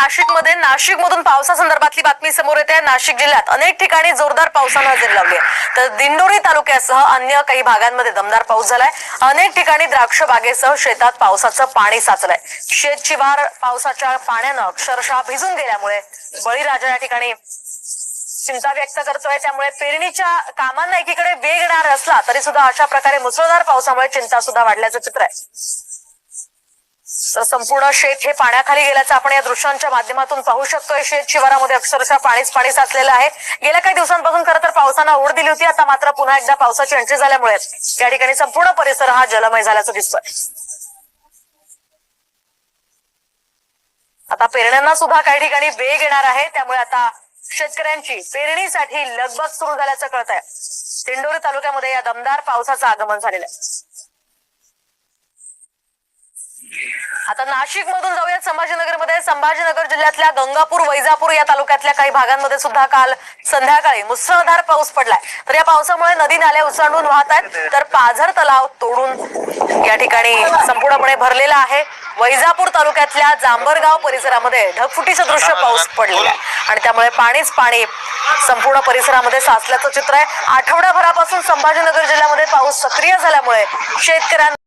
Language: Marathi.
नाशिकमध्ये नाशिक मधून पावसासंदर्भातली बातमी समोर येते. नाशिक जिल्ह्यात अनेक ठिकाणी जोरदार पावसानं हजेरी लावली आहे. तर दिंडोरी तालुक्यासह अन्य काही भागांमध्ये दमदार पाऊस झालाय. अनेक ठिकाणी द्राक्ष बागेसह शेतात पावसाचं पाणी साचलंय. शेतशिवार पावसाच्या पाण्यानं अक्षरशः भिजून गेल्यामुळे बळीराजा या ठिकाणी चिंता व्यक्त करतोय. त्यामुळे पेरणीच्या कामांना एकीकडे वेग येणार असला तरी सुद्धा अशा प्रकारे मुसळधार पावसामुळे चिंता सुद्धा वाढल्याचं चित्र आहे. तर संपूर्ण शेत हे पाण्याखाली गेल्याचं आपण या दृश्यांच्या माध्यमातून पाहू शकतोय. शेत शिवारामध्ये अक्षरशः पाणीच पाणी साचलेलं आहे. गेल्या काही दिवसांपासून खरं तर पावसानं ओढ दिली होती. आता मात्र पुन्हा एकदा पावसाची एंट्री झाल्यामुळे या ठिकाणी संपूर्ण परिसर हा जलमय झाल्याचं दिसतोय. आता पेरण्यांना सुद्धा काही ठिकाणी वेग येणार आहे. त्यामुळे आता शेतकऱ्यांची पेरणीसाठी लगबग सुरू झाल्याचं कळत आहे दिंडोरी तालुक्यामध्ये या दमदार पावसाचं आगमन झालेलं आहे. आता नाशिक मधून जाऊयात संभाजीनगरमध्ये संभाजीनगर जिल्ह्यातल्या गंगापूर वैजापूर या तालुक्यातल्या काही भागांमध्ये सुद्धा काल संध्याकाळी मुसळधार पाऊस पडलाय. तर या पावसामुळे नदी नाले उचंडून वाहत आहेत. तर पाझर तलाव तोडून या ठिकाणी संपूर्णपणे भरलेला आहे. वैजापूर तालुक्यातल्या जांभरगाव परिसरामध्ये ढगफुटी सदृश्य पाऊस पडलेला आहे. आणि त्यामुळे पाणीच पाणी संपूर्ण परिसरामध्ये साचल्याचं चित्र आहे. आठवड्याभरापासून संभाजीनगर जिल्ह्यामध्ये पाऊस सक्रिय झाल्यामुळे शेतकऱ्यांना